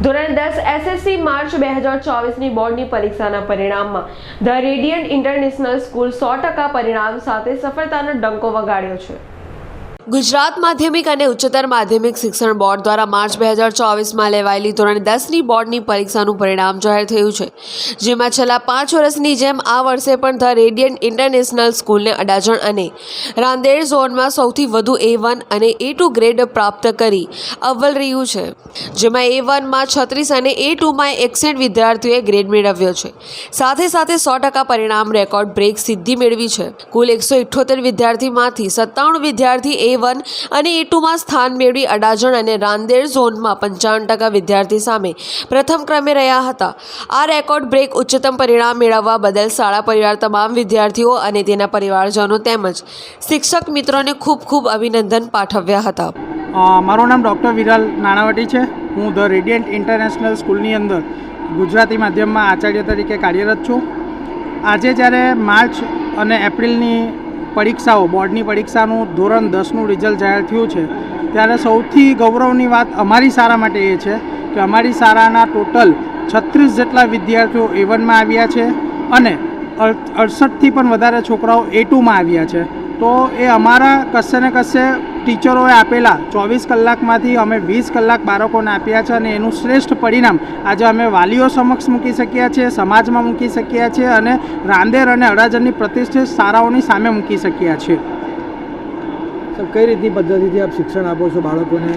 ધોરણ દસ SSC March બે હજાર ચોવીસની બોર્ડની પરીક્ષાના પરિણામમાં ધ રેડિયન્ટ ઇન્ટરનેશનલ સ્કૂલ સો ટકા પરિણામ સાથે સફળતાનો ડંકો વગાડ્યો છે. ગુજરાત માધ્યમિક અને ઉચ્ચતર માધ્યમિક શિક્ષણ બોર્ડ દ્વારા માર્ચ બે હજાર ચોવીસમાં લેવાયેલી ધોરણ દસની બોર્ડની પરીક્ષાનું પરિણામ જાહેર થયું છે, જેમાં છેલ્લા પાંચ વર્ષની જેમ આ વર્ષે પણ ધ રેડિયન્ટ ઇન્ટરનેશનલ સ્કૂલને અડાજણ અને રાંદેર ઝોનમાં સૌથી વધુ એ વન અને એ ટુ ગ્રેડ પ્રાપ્ત કરી અવ્વલ રહ્યું છે, જેમાં એ વનમાં છત્રીસ અને એ ટુમાં એકસઠ વિદ્યાર્થીઓએ ગ્રેડ મેળવ્યો છે. સાથે સાથે સો ટકા પરિણામ રેકોર્ડ બ્રેક સિદ્ધિ મેળવી છે. કુલ એકસો ઇઠ્ઠોતેર વિદ્યાર્થીમાંથી સત્તાણું વિદ્યાર્થી એ વન અને એ ટુમાં સ્થાન મેળવી અડાજણ અને રાંદેર ઝોનમાં પંચાવન ટકા વિદ્યાર્થી સામે પ્રથમ ક્રમે રહ્યા હતા. આ રેકોર્ડ બ્રેક ઉચ્ચતમ પરિણામ મેળવવા બદલ શાળા પરિવાર તમામ વિદ્યાર્થીઓ અને તેના પરિવારજનો તેમજ શિક્ષક મિત્રોને ખૂબ ખૂબ અભિનંદન પાઠવ્યા હતા. મારું નામ ડૉક્ટર વિરાલ નાણાવટી છે. હું ધ રેડિયન્ટ ઇન્ટરનેશનલ સ્કૂલની અંદર ગુજરાતી માધ્યમમાં આચાર્ય તરીકે કાર્યરત છું. આજે જ્યારે માર્ચ અને એપ્રિલની પરીક્ષાઓ, બોર્ડની પરીક્ષાનું ધોરણ દસનું રિઝલ્ટ જાહેર થયું છે. ત્યારે સૌથી ગૌરવની વાત અમારી શાળા માટે એ છે કે અમારી શાળાના ટોટલ છત્રીસ જેટલા વિદ્યાર્થીઓ એ વનમાં આવ્યા છે અને અડ- અડસઠથી પણ વધારે છોકરાઓ એ ટુમાં આવ્યા છે. તો એ અમારા કશે ને કશે ટીચરોએ આપેલા ચોવીસ કલાકમાંથી અમે વીસ કલાક બાળકોને આપ્યા છે અને એનું શ્રેષ્ઠ પરિણામ આજે અમે વાલીઓ સમક્ષ મૂકી શક્યા છીએ સમાજમાં મૂકી શક્યા છીએ અને રાંદેર અને અડાજણની પ્રતિષ્ઠિત શાળાઓની સામે મૂકી શક્યા છીએ. કઈ રીતની પદ્ધતિથી આપ શિક્ષણ આપો છો બાળકોને?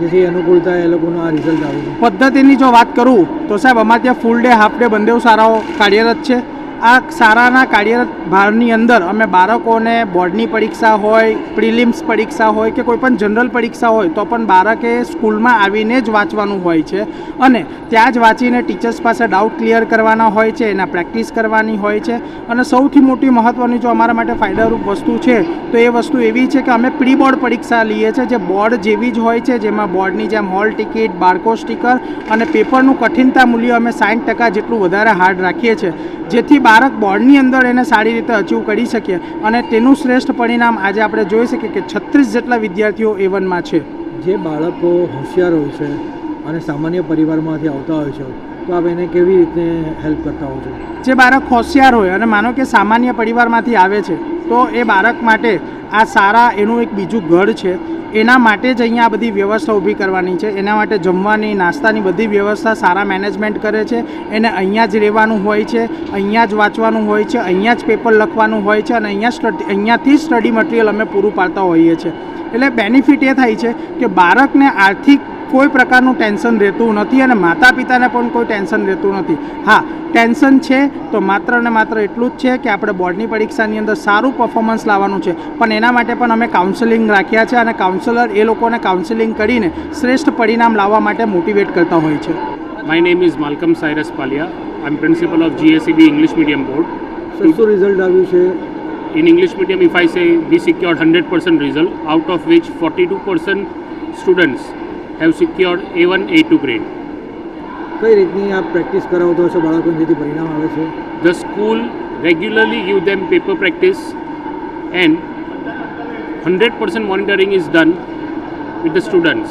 જેથી અનુકૂળ થાય એ લોકોનું આ રિઝલ્ટ આવે છે. પદ્ધતિની જો વાત કરું તો સાહેબ અમારે ત્યાં ફૂલ ડે હાફ ડે બંને શાળાઓ કાર્યરત છે. આ શાળાના કાર્યરત ભારની અંદર અમે બાળકોને બોર્ડની પરીક્ષા હોય, પ્રિલિમ્સ પરીક્ષા હોય કે કોઈ પણ જનરલ પરીક્ષા હોય તો પણ બાળકે સ્કૂલમાં આવીને જ વાંચવાનું હોય છે. અને ત્યાં જ વાંચીને ટીચર્સ પાસે ડાઉટ ક્લિયર કરવાના હોય છે, એના પ્રેક્ટિસ કરવાની હોય છે. અને સૌથી મોટી મહત્ત્વની જો અમારા માટે ફાયદારૂપ વસ્તુ છે, તો એ વસ્તુ એવી છે કે અમે પ્રી બોર્ડ પરીક્ષા લઈએ છીએ જે બોર્ડ જેવી જ હોય છે, જેમાં બોર્ડની જેમ હોલ ટિકિટ, બારકો સ્ટીકર અને પેપરનું કઠિનતા મૂલ્ય અમે સાઠ ટકા જેટલું વધારે હાર્ડ રાખીએ છીએ. જેથી બાળક બોર્ડની અંદર એને સારી રીતે અચીવ કરી શકીએ. અને તેનું શ્રેષ્ઠ પરિણામ આજે આપણે જોઈ શકીએ કે છત્રીસ જેટલા વિદ્યાર્થીઓ એ છે. જે બાળકો હોશિયાર હોય છે અને સામાન્ય પરિવારમાંથી આવતા હોય છે, તો આપ એને કેવી રીતે હેલ્પ કરતા હો છો? જે બાળક હોશિયાર હોય અને માનો કે સામાન્ય પરિવારમાંથી આવે છે, તો એ બાળક માટે આ સારા એનું એક બીજું ઘર છે. એના માટે જ અહીંયા બધી વ્યવસ્થા ઊભી કરવાની છે. એના માટે જમવાની, નાસ્તાની બધી વ્યવસ્થા સારા મેનેજમેન્ટ કરે છે. એને અહીંયા જ રહેવાનું હોય છે, અહીંયા જ વાંચવાનું હોય છે, અહીંયા જ પેપર લખવાનું હોય છે અને અહીંયા સ્ટડી અહીંયાથી સ્ટડી મટીરિયલ અમે પૂરું પાડતા હોઈએ છીએ. એટલે બેનિફિટ એ થાય છે કે બાળકને આર્થિક કોઈ પ્રકારનું ટેન્શન રહેતું નથી અને માતા પિતાને પણ કોઈ ટેન્શન રહેતું નથી. હા ટેન્શન છે તો માત્ર ને માત્ર એટલું જ છે કે આપણે બોર્ડની પરીક્ષાની અંદર સારું પરફોર્મન્સ લાવવાનું છે. પણ એના માટે પણ અમે કાઉન્સેલિંગ રાખ્યા છે અને કાઉન્સેલર એ લોકોને કાઉન્સેલિંગ કરીને શ્રેષ્ઠ પરિણામ લાવવા માટે મોટિવેટ કરતા હોય છે. My name is Malcolm Cyrus Paliya I am principal of English English medium board શું રિઝલ્ટ આવ્યું છે? In English medium, if I say we secured 100% result, out of which 42% students have secured A1, A2 grade. કઈ રીતની આપ practice કરાવતો હશો બાળકોને જેથી પરિણામ આવે છે The school regularly give them paper practice and 100% monitoring is done with the students.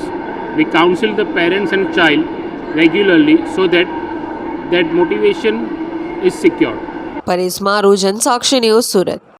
We counsel the parents and child regularly so that that motivation is secured. Paresh મારું જનસાક્ષી ન્યૂઝ સુરત